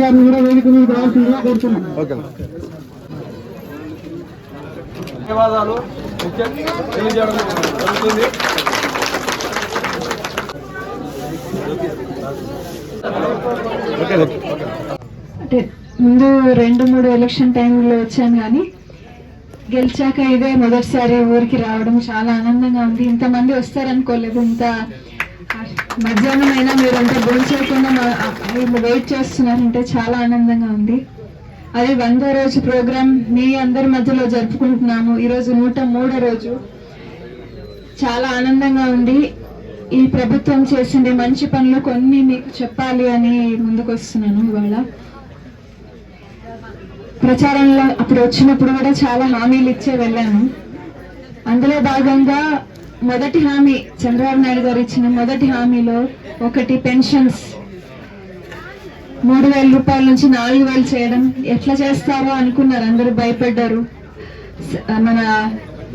గారిని కూడా వేదిక మీద రావాల్సిందిగా కోరుతున్నాం ధన్యవాదాలు తెలియజేయడం జరుగుతుంది అంటే ముందు రెండు మూడు ఎలక్షన్ టైంలో వచ్చాను కానీ గెలిచాక ఇదే మొదటిసారి ఊరికి రావడం చాలా ఆనందంగా ఉంది. ఇంతమంది వస్తారనుకోలేదు. ఇంత మధ్యాహ్నం అయినా మీరు అంతా భోజనం చేయకుండా వీళ్ళు వెయిట్ చేస్తున్నారంటే చాలా ఆనందంగా ఉంది. అది వందో రోజు ప్రోగ్రామ్ మీ అందరి మధ్యలో జరుపుకుంటున్నాము. ఈరోజు నూట మూడో రోజు. చాలా ఆనందంగా ఉంది. ఈ ప్రభుత్వం చేసింది మంచి పనులు కొన్ని మీకు చెప్పాలి అని ముందుకు వస్తున్నాను ఇవాళ. ప్రచారంలో అప్పుడు వచ్చినప్పుడు కూడా చాలా హామీలు ఇచ్చే వెళ్ళాను. అందులో భాగంగా మొదటి హామీ చంద్రబాబు నాయుడు గారు ఇచ్చిన మొదటి హామీలో ఒకటి పెన్షన్స్. మూడు వేల రూపాయల నుంచి నాలుగు వేలు చేయడం. ఎట్లా చేస్తారో అనుకున్నారు. అందరూ భయపడ్డారు. మన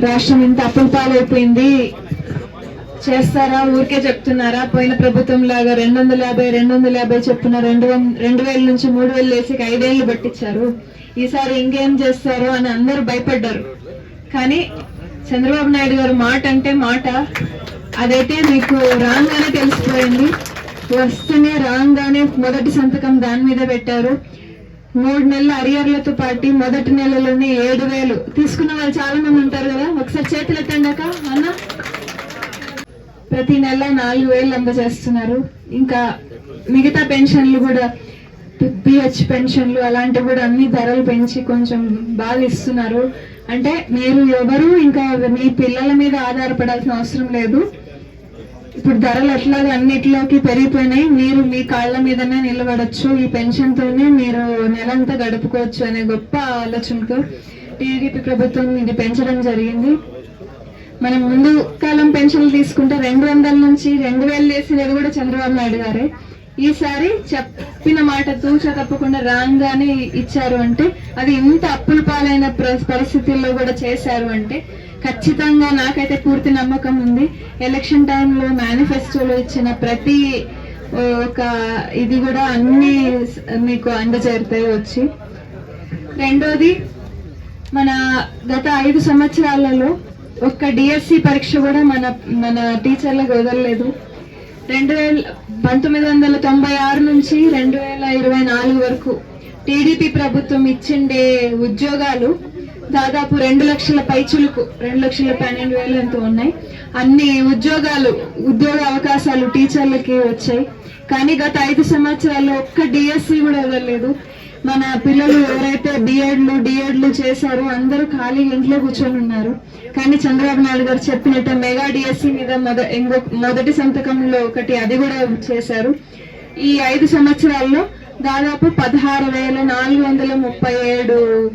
రాష్ట్రం ఇంత అప్పుల పాలైపోయింది. చేస్తారా? ఊరికే చెప్తున్నారా? పోయిన ప్రభుత్వం లాగా రెండు వందల యాభై రెండు వందల యాభై చెప్పున రెండు వం- రెండు వేల నుంచి మూడు వేలు వేసి ఐదేళ్ళు పట్టించారు. ఈసారి ఇంకేం చేస్తారో అని అందరూ భయపడ్డారు. కానీ చంద్రబాబు నాయుడు గారు మాట అంటే మాట. అదైతే మీకు రాగానే తెలిసిపోయింది. వస్తూనే రాగానే మొదటి సంతకం దాని మీద పెట్టారు. మూడు నెలల అరియర్లతో పాటు మొదటి నెలలోనే ఏడు వేలు. తీసుకున్న వాళ్ళు చాలా మంది ఉంటారు కదా. ఒకసారి చేతులు ఎత్తండాక అన్న. ప్రతి నెల నాలుగు వేలు అందజేస్తున్నారు ఇంకా మిగతా పెన్షన్లు కూడా పిహెచ్ పెన్షన్లు అలాంటివి కూడా అన్ని ధరలు పెంచి కొంచెం బాగా ఇస్తున్నారు. అంటే మీరు ఎవరు ఇంకా మీ పిల్లల మీద ఆధారపడాల్సిన అవసరం లేదు. ఇప్పుడు ధరలు ఎట్లాగా అన్నిటిలోకి పెరిగిపోయినాయి. మీరు మీ కాళ్ళ మీదనే నిలబడచ్చు. ఈ పెన్షన్ తోనే మీరు నెలంతా గడుపుకోవచ్చు అనే గొప్ప ఆలోచనతో టీడీపీ ప్రభుత్వం ఇది పెంచడం జరిగింది. మనం ముందు కాలం పెన్షన్లు తీసుకుంటే రెండు వందల నుంచి రెండు వేలు వేసినది కూడా చంద్రబాబు నాయుడు గారే. ఈసారి చెప్పిన మాట తూచ తప్పకుండా రాంగానే ఇచ్చారు అంటే అది ఇంత అప్పుల పాలైన ప్ర- పరిస్థితుల్లో కూడా చేశారు అంటే ఖచ్చితంగా నాకైతే పూర్తి నమ్మకం ఉంది. ఎలక్షన్ టైంలో మేనిఫెస్టోలో ఇచ్చిన ప్రతి ఒక ఇది కూడా అన్ని మీకు అందజేరుతాయి వచ్చి. రెండోది మన గత ఐదు సంవత్సరాలలో ఒక్క డిఎస్సి పరీక్ష కూడా మన మన టీచర్లకు వదలలేదు. రెండు వేల పంతొమ్మిది వందల తొంభై ఆరు నుంచి రెండు వేల ఇరవై నాలుగు వరకు టీడీపీ ప్రభుత్వం ఇచ్చిండే ఉద్యోగాలు దాదాపు రెండు లక్షల పైచులకు రెండు లక్షల పన్నెండు వేలు ఎంతో ఉన్నాయి. అన్ని ఉద్యోగాలు ఉద్యోగ అవకాశాలు టీచర్లకి వచ్చాయి. కానీ గత ఐదు సంవత్సరాల్లో ఒక్క డిఎస్సి కూడా వదలలేదు మన పిల్లలు ఎవరైతే బిఎడ్లు డిఎడ్లు చేశారో అందరూ ఖాళీ ఇంట్లో కూర్చొని ఉన్నారు. కానీ చంద్రబాబు నాయుడు గారు చెప్పినట్టు మెగా డిఎస్సి మీద మొద మొదటి సంతకంలో ఒకటి అది కూడా చేశారు. ఈ ఐదు సంవత్సరాల్లో దాదాపు పదహారు వేల నాలుగు వందల ముప్పై ఏడు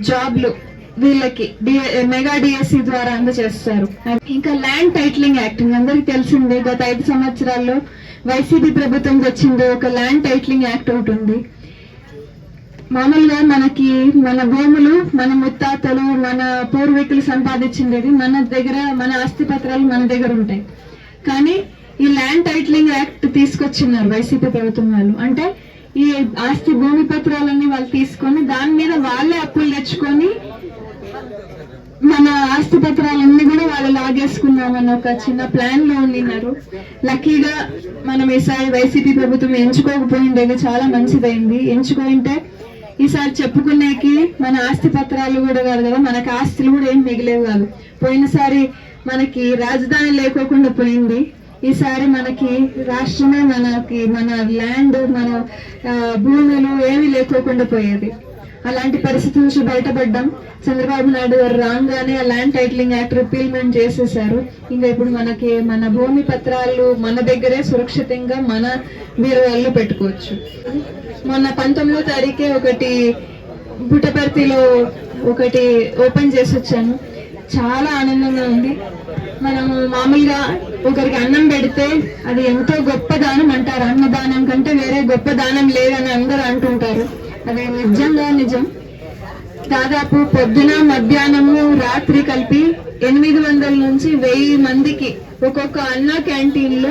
జాబ్లు వీళ్ళకి డి- మెగా డిఎస్సి ద్వారా అందజేస్తారు. ఇంకా ల్యాండ్ టైటిలింగ్ యాక్ట్ అందరికి తెలిసిందే గత ఐదు సంవత్సరాల్లో వైసీపీ ప్రభుత్వం తెచ్చింది ఒక ల్యాండ్ టైటిలింగ్ యాక్ట్ ఒకటి ఉంది. మామూలుగా మనకి మన భూములు మన ముత్తాతలు మన పూర్వీకులు సంపాదించిండేది మన దగ్గర మన ఆస్తి పత్రాలు మన దగ్గర ఉంటాయి. కానీ ఈ ల్యాండ్ టైటిలింగ్ యాక్ట్ తీసుకొచ్చినారు వైసీపీ ప్రభుత్వం వాళ్ళు. అంటే ఈ ఆస్తి భూమి పత్రాలన్నీ వాళ్ళు తీసుకొని దాని మీద వాళ్ళే అప్పులు తెచ్చుకొని మన ఆస్తి పత్రాలన్నీ కూడా వాళ్ళు లాగేసుకున్నామని ఒక చిన్న ప్లాన్లో ఉండినారు లక్కీగా మనం ఈసారి వైసీపీ ప్రభుత్వం ఎంచుకోకపోయిండేది చాలా మంచిదైంది. ఎంచుకోయింటే ఈసారి చెప్పుకునేకి మన ఆస్తి పత్రాలు కూడా కాదు కదా మనకి ఆస్తులు కూడా ఏం మిగిలేవు కాదు. పోయినసారి మనకి రాజధాని లేకోకుండా పోయింది. ఈసారి మనకి రాష్ట్రమే మనకి మన ల్యాండ్ మన భూములు ఏమీ లేకోకుండా పోయేది. అలాంటి పరిస్థితి నుంచి బయటపడ్డాం. చంద్రబాబు నాయుడు గారు రాగానే ఆ ల్యాండ్ టైటిలింగ్ యాక్ట్ రిపీల్మెంట్ చేసేసారు ఇంకా ఇప్పుడు మనకి మన భూమి పత్రాలు మన దగ్గరే సురక్షితంగా మన వీరవాళ్ళు పెట్టుకోవచ్చు. మొన్న పంతొమ్మిదో తారీఖే ఒకటి పుట్టపర్తిలో ఒకటి ఓపెన్ చేసి వచ్చాను చాలా ఆనందంగా ఉంది. మనము మామూలుగా ఒకరికి అన్నం పెడితే అది ఎంతో గొప్ప దానం అంటారు. అన్నదానం కంటే వేరే గొప్ప దానం లేదని అందరూ అంటుంటారు. అదే నిజంగా నిజం. దాదాపు పొద్దున మధ్యాహ్నము రాత్రి కలిపి ఎనిమిది వందల నుంచి వెయ్యి మందికి ఒక్కొక్క అన్న క్యాంటీన్లో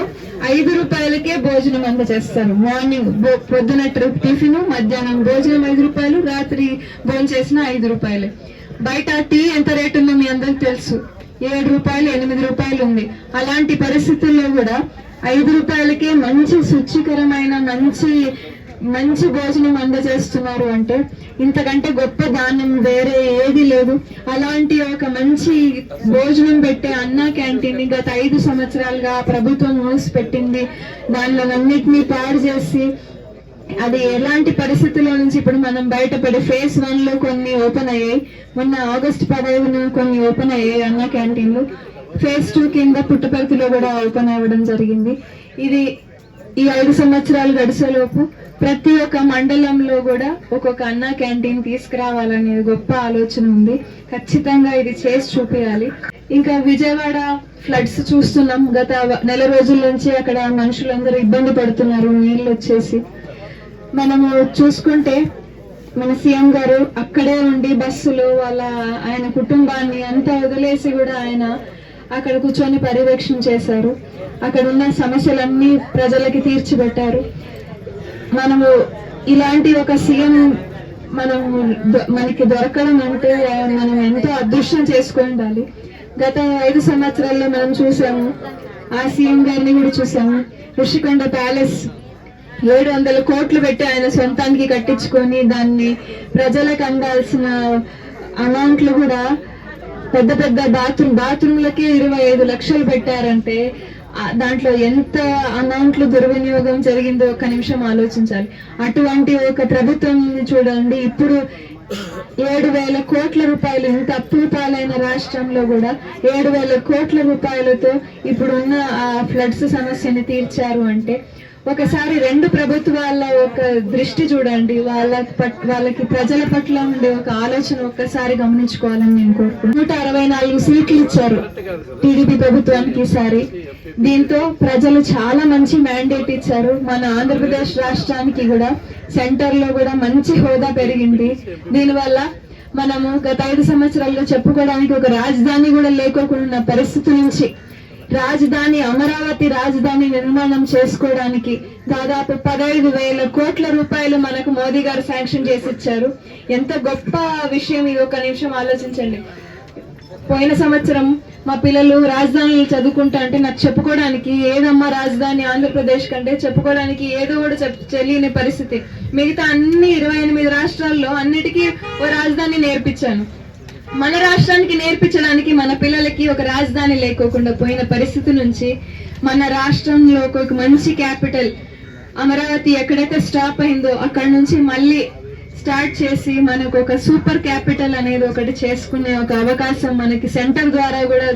ఐదు రూపాయలకే భోజనం అందజేస్తారు. మార్నింగ్ పొద్దున ట్రిప్ టిఫిన్ మధ్యాహ్నం భోజనం ఐదు రూపాయలు రాత్రి భోజనం చేసిన ఐదు రూపాయలు. బయట టీ ఎంత రేటు ఉందో మీ అందరికి తెలుసు. ఏడు రూపాయలు ఎనిమిది రూపాయలు ఉంది. అలాంటి పరిస్థితుల్లో కూడా ఐదు రూపాయలకే మంచి శుచికరమైన మంచి మంచి భోజనం అందజేస్తున్నారు అంటే ఇంతకంటే గొప్ప దానం వేరే ఏది లేదు. అలాంటి ఒక మంచి భోజనం పెట్టే అన్న క్యాంటీన్ని గత ఐదు సంవత్సరాలుగా ప్రభుత్వం మూసిపెట్టింది. దానిలో అన్నిటినీ పాడు చేసి అది ఎలాంటి పరిస్థితుల్లో నుంచి ఇప్పుడు మనం బయటపడి ఫేజ్ వన్లో కొన్ని ఓపెన్ అయ్యాయి. మొన్న ఆగస్ట్ పదహైదున కొన్ని ఓపెన్ అయ్యాయి అన్న క్యాంటీన్లు. ఫేజ్ టూ కింద పుట్టపర్తిలో కూడా ఓపెన్ అవ్వడం జరిగింది. ఇది ఈ ఐదు సంవత్సరాలు గడిచేలోపు ప్రతి ఒక్క మండలంలో కూడా ఒక్కొక్క అన్న క్యాంటీన్ తీసుకురావాలనే గొప్ప ఆలోచన ఉంది. ఖచ్చితంగా ఇది చేసి చూపించాలి ఇంకా విజయవాడ ఫ్లడ్స్ చూస్తున్నాం. గత నెల రోజుల నుంచి అక్కడ మనుషులందరూ ఇబ్బంది పడుతున్నారు నీళ్ళు వచ్చేసి. మనము చూసుకుంటే మన సీఎం గారు అక్కడే ఉండి బస్సులు వాళ్ళ ఆయన కుటుంబాన్ని అంతా వదిలేసి కూడా ఆయన అక్కడ కూర్చొని పర్యవేక్షణ చేశారు. అక్కడ ఉన్న సమస్యలన్నీ ప్రజలకి తీర్చిపెట్టారు. మనము ఇలాంటి ఒక సీఎం మనం మనకి దొరకడం అంటే మనం ఎంతో అదృష్టం చేసుకుని ఉండాలి. గత ఐదు సంవత్సరాల్లో మనం చూసాము ఆ సీఎం గారిని కూడా చూసాము. ఋషికొండ ప్యాలెస్ ఏడు వందల కోట్లు పెట్టి ఆయన సొంతానికి కట్టించుకొని దాన్ని ప్రజలకు అందాల్సిన అమౌంట్లు కూడా పెద్ద పెద్ద బాత్రూమ్ బాత్రూమ్లకే ఇరవై ఐదు లక్షలు పెట్టారంటే దాంట్లో ఎంత అమౌంట్లు దుర్వినియోగం జరిగిందో ఒక నిమిషం ఆలోచించాలి. అటువంటి ఒక ప్రభుత్వం చూడండి ఇప్పుడు ఏడు వేల కోట్ల రూపాయలు ఇంత అప్పుల పాలైన రాష్ట్రంలో కూడా ఏడు వేల కోట్ల రూపాయలతో ఇప్పుడున్న ఆ ఫ్లడ్స్ సమస్యని తీర్చారు అంటే ఒకసారి రెండు ప్రభుత్వాల ఒక దృష్టి చూడండి. వాళ్ళ పట్- వాళ్ళకి ప్రజల పట్ల ఉండే ఒక ఆలోచన ఒక్కసారి గమనించుకోవాలని నేను కోరుకుంటున్నాను నూట అరవై నాలుగు సీట్లు ఇచ్చారు టీడీపీ ప్రభుత్వానికి ఈసారి. దీంతో ప్రజలు చాలా మంచి మ్యాండేట్ ఇచ్చారు. మన ఆంధ్రప్రదేశ్ రాష్ట్రానికి కూడా సెంటర్లో కూడా మంచి హోదా పెరిగింది. దీనివల్ల మనము గత ఐదు సంవత్సరాల్లో చెప్పుకోవడానికి ఒక రాజధాని కూడా లేకోకుండా ఉన్న పరిస్థితి నుంచి రాజధాని అమరావతి రాజధాని నిర్మాణం చేసుకోవడానికి దాదాపు పదహైదు వేల కోట్ల రూపాయలు మనకు మోదీ గారు శాంక్షన్ చేసి ఇచ్చారు ఎంత గొప్ప విషయం ఇది. ఒక నిమిషం ఆలోచించండి. పోయిన సంవత్సరం మా పిల్లలు రాజధానిలో చదువుకుంటా అంటే నాకు చెప్పుకోవడానికి ఏదమ్మా రాజధాని ఆంధ్రప్రదేశ్ కంటే చెప్పుకోవడానికి ఏదో కూడా చెప్ తెలియని పరిస్థితి. మిగతా అన్ని ఇరవై ఎనిమిది రాష్ట్రాల్లో అన్నిటికీ ఓ రాజధాని నేర్పించాను. మన రాష్ట్రానికి నేర్పించడానికి మన పిల్లలకి ఒక రాజధాని లేకోకుండా పోయిన పరిస్థితి నుంచి మన రాష్ట్రంలో ఒక మంచి క్యాపిటల్ అమరావతి ఎక్కడైతే స్టాప్ అయిందో అక్కడ నుంచి మళ్ళీ స్టార్ట్ చేసి మనకు ఒక సూపర్ క్యాపిటల్ అనేది ఒకటి చేసుకునే ఒక అవకాశం మనకి సెంటర్ ద్వారా కూడా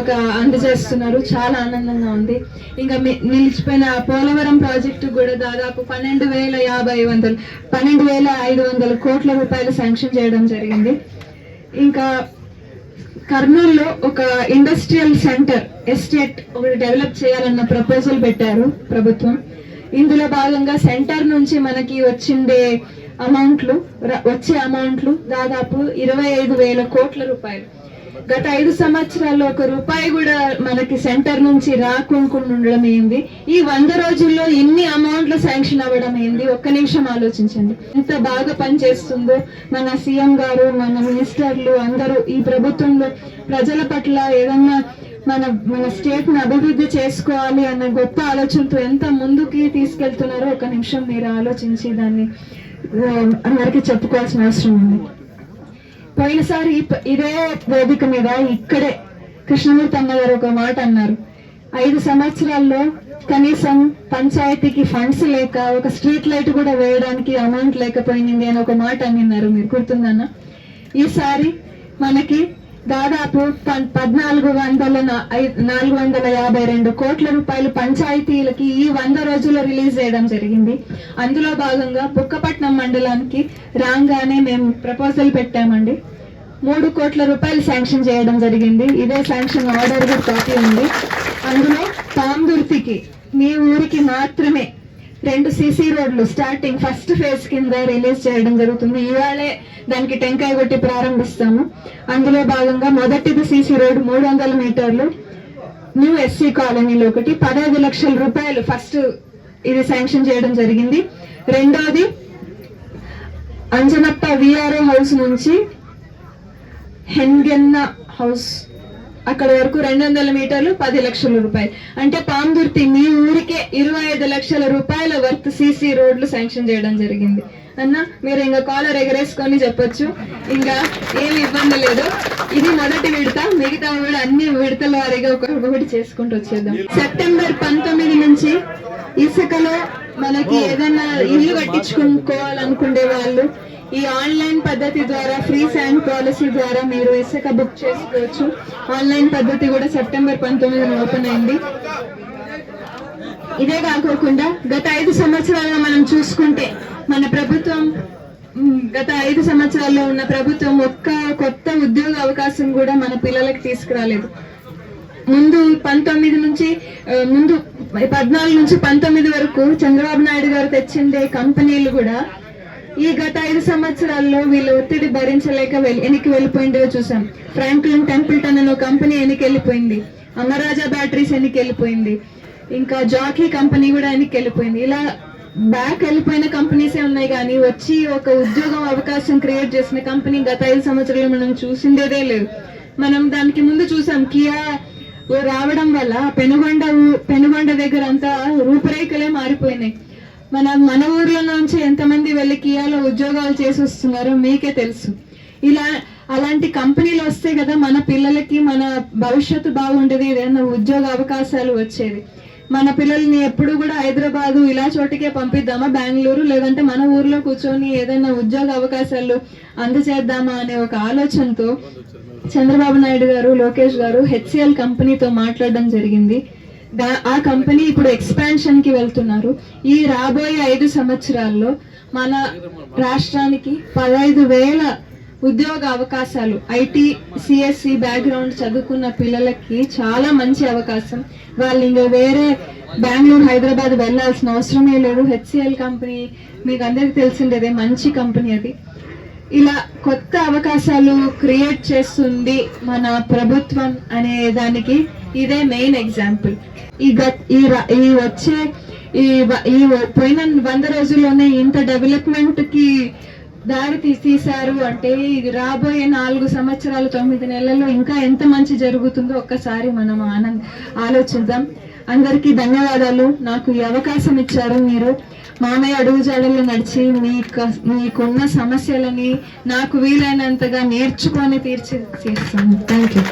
ఒక అందజేస్తున్నారు. చాలా ఆనందంగా ఉంది. ఇంకా నిలిచిపోయిన పోలవరం ప్రాజెక్టు కూడా దాదాపు పన్నెండు వేల యాభై వందలు పన్నెండు వేల ఐదు వందల కోట్ల రూపాయలు శాంక్షన్ చేయడం జరిగింది. ఇంకా కర్నూలులో ఒక ఇండస్ట్రియల్ సెంటర్ ఎస్టేట్ ఒకటి డెవలప్ చేయాలన్న ప్రపోజల్ పెట్టారు ప్రభుత్వం. ఇందులో భాగంగా సెంటర్ నుంచి మనకి వచ్చిండే అమౌంట్లు ర- వచ్చే అమౌంట్లు దాదాపు ఇరవై ఐదు వేల కోట్ల రూపాయలు. గత ఐదు సంవత్సరాల్లో ఒక రూపాయి కూడా మనకి సెంటర్ నుంచి రాకుండా ఉండడం ఏంది? ఈ వంద రోజుల్లో ఇన్ని అమౌంట్లు శాంక్షన్ అవ్వడం ఏంది? ఒక్క నిమిషం ఆలోచించండి. ఎంత బాగా పనిచేస్తుందో మన సీఎం గారు మన మినిస్టర్లు అందరూ ఈ ప్రభుత్వంలో ప్రజల పట్ల ఏదన్నా మన మన స్టేట్ను అభివృద్ధి చేసుకోవాలి అన్న గొప్ప ఆలోచనతో ఎంత ముందుకి తీసుకెళ్తున్నారో ఒక నిమిషం మీరు ఆలోచించి దాన్ని అందరికీ చెప్పుకోవాల్సిన అవసరం ఉంది. పోయినసారి ఇదే వేదిక మీద ఇక్కడే కృష్ణమూర్తి అన్న గారు ఒక మాట అన్నారు. ఐదు సంవత్సరాల్లో కనీసం పంచాయతీకి ఫండ్స్ లేక ఒక స్ట్రీట్ లైట్ కూడా వేయడానికి అమౌంట్ లేకపోయింది అని ఒక మాట అన్నారు. మీరు గుర్తుందన్న ఈసారి మనకి దాదాపు పన్- పద్నాలుగు వందల నాలుగు వందల యాభై రెండు కోట్ల రూపాయలు పంచాయతీలకి ఈ వంద రోజుల్లో రిలీజ్ చేయడం జరిగింది. అందులో భాగంగా బుక్కపట్నం మండలానికి రాగానే మేము ప్రపోజల్ పెట్టామండి. మూడు కోట్ల రూపాయలు శాంక్షన్ చేయడం జరిగింది. ఇదే శాంక్షన్ ఆర్డర్ కాపీ ఉంది. అందులో తాందుర్తికి మీ ఊరికి మాత్రమే రెండు సీసీ రోడ్లు స్టార్టింగ్ ఫస్ట్ ఫేజ్ కింద రిలీజ్ చేయడం జరుగుతుంది. ఇవాళే దానికి టెంకాయ కొట్టి ప్రారంభిస్తాము. అందులో భాగంగా మొదటిది సీసీ రోడ్ మూడు వందల మీటర్లు. న్యూ ఎస్సీ కాలనీలో ఒకటి. పదహైదు లక్షల రూపాయలు ఫస్ట్ ఇది శాంక్షన్ చేయడం జరిగింది. రెండోది అంజనప్ప విఆర్ఓ హౌస్ నుంచి హెన్గెన్న హౌస్ అక్కడ వరకు రెండు వందల మీటర్లు పది లక్షల రూపాయలు. అంటే పాందుర్తి మీ ఊరికే ఇరవై ఐదు లక్షల రూపాయల వర్త్ సీసీ రోడ్లు శాంక్షన్ చేయడం జరిగింది. అన్న మీరు ఇంకా కాలర్ ఎగరేసుకొని చెప్పొచ్చు. ఇంకా ఏమి ఇబ్బంది లేదు. ఇది మొదటి విడత మిగతా కూడా అన్ని విడతల వారిగా ఒకటి చేసుకుంటూ వచ్చేద్దాం. సెప్టెంబర్ పంతొమ్మిది నుంచి ఇసుకలో మనకి ఏదైనా ఇల్లు కట్టించుకోవాలనుకునే వాళ్ళు ఈ ఆన్లైన్ పద్ధతి ద్వారా ఫ్రీ శాండ్ పాలసీ ద్వారా మీరు ఇసుక బుక్ చేసుకోవచ్చు. ఆన్లైన్ పద్ధతి కూడా సెప్టెంబర్ పంతొమ్మిదిన ఓపెన్ అయింది. ఇదే కాకోకుండా గత ఐదు సంవత్సరాల్లో మనం చూసుకుంటే మన ప్రభుత్వం గత ఐదు సంవత్సరాల్లో ఉన్న ప్రభుత్వం ఒక్క కొత్త ఉద్యోగ అవకాశం కూడా మన పిల్లలకు తీసుకురాలేదు. ముందు పంతొమ్మిది నుంచి ముందు పద్నాలుగు నుంచి పంతొమ్మిది వరకు చంద్రబాబు నాయుడు గారు తెచ్చిండే కంపెనీలు కూడా ఈ గత ఐదు సంవత్సరాల్లో వీళ్ళ ఒత్తిడి భరించలేక వెనక్కి వెళ్ళిపోయిందో చూసాం ఫ్రాంక్లిన్ టెంపుల్టన్ అనే కంపెనీ వెనక్కి వెళ్ళిపోయింది అమరాజా బ్యాటరీస్ వెనక్కి వెళ్ళిపోయింది ఇంకా జాకీ కంపెనీ కూడా వెనక్కి వెళ్ళిపోయింది ఇలా బ్యాక్ వెళ్ళిపోయిన కంపెనీసే ఉన్నాయి కానీ వచ్చి ఒక ఉద్యోగం అవకాశం క్రియేట్ చేసిన కంపెనీ గత ఐదు సంవత్సరాలు మనం చూసిందేదే లేదు. మనం దానికి ముందు చూసాం కియా రావడం వల్ల పెనుగొండ పెనుగొండ దగ్గర అంతా రూపురేఖలే మారిపోయినాయి. మన మన ఊర్లో నుంచి ఎంతమంది వెళ్ళి కియాలో ఉద్యోగాలు చేసి వస్తున్నారో మీకే తెలుసు. ఇలా అలాంటి కంపెనీలు వస్తే కదా మన పిల్లలకి మన భవిష్యత్తు బాగుండేది ఏదైనా ఉద్యోగ అవకాశాలు వచ్చేది మన పిల్లల్ని ఎప్పుడు కూడా హైదరాబాదు ఇలా చోటికే పంపిద్దామా బెంగళూరు? లేదంటే మన ఊర్లో కూర్చొని ఏదైనా ఉద్యోగ అవకాశాలు అందజేద్దామా అనే ఒక ఆలోచనతో చంద్రబాబు నాయుడు గారు లోకేష్ గారు హెచ్సిఎల్ కంపెనీతో మాట్లాడడం జరిగింది. ఆ కంపెనీ ఇప్పుడు ఎక్స్పాన్షన్కి వెళ్తున్నారు. ఈ రాబోయే ఐదు సంవత్సరాల్లో మన రాష్ట్రానికి పదహైదు వేల ఉద్యోగ అవకాశాలు ఐటీ సిఎస్సి బ్యాక్గ్రౌండ్ చదువుకున్న పిల్లలకి చాలా మంచి అవకాశం. వాళ్ళు ఇంకా వేరే బెంగళూరు హైదరాబాద్ వెళ్ళాల్సిన అవసరమే లేదు. హెచ్సిఎల్ కంపెనీ మీకు అందరికి తెలిసిండేదే మంచి కంపెనీ అది. ఇలా కొత్త అవకాశాలు క్రియేట్ చేస్తుంది మన ప్రభుత్వం అనే దానికి ఇదే మెయిన్ ఎగ్జాంపుల్ ఈ గత్ ఈ ఈ వచ్చే ఈ ఈ పోయిన వంద రోజుల్లోనే ఇంత డెవలప్మెంట్కి దారి తీ- తీశారు అంటే ఇది రాబోయే నాలుగు సంవత్సరాలు తొమ్మిది నెలల్లో ఇంకా ఎంత మంచి జరుగుతుందో ఒక్కసారి మనం ఆనంద్ ఆలోచిద్దాం. అందరికీ ధన్యవాదాలు. నాకు ఈ అవకాశం ఇచ్చారు మీరు. మామయ్య అడుగుజాడల్లో నడిచి మీకు మీకున్న సమస్యలని నాకు వీలైనంతగా నేర్చుకొని తీర్చి చేస్తాను థ్యాంక్ యూ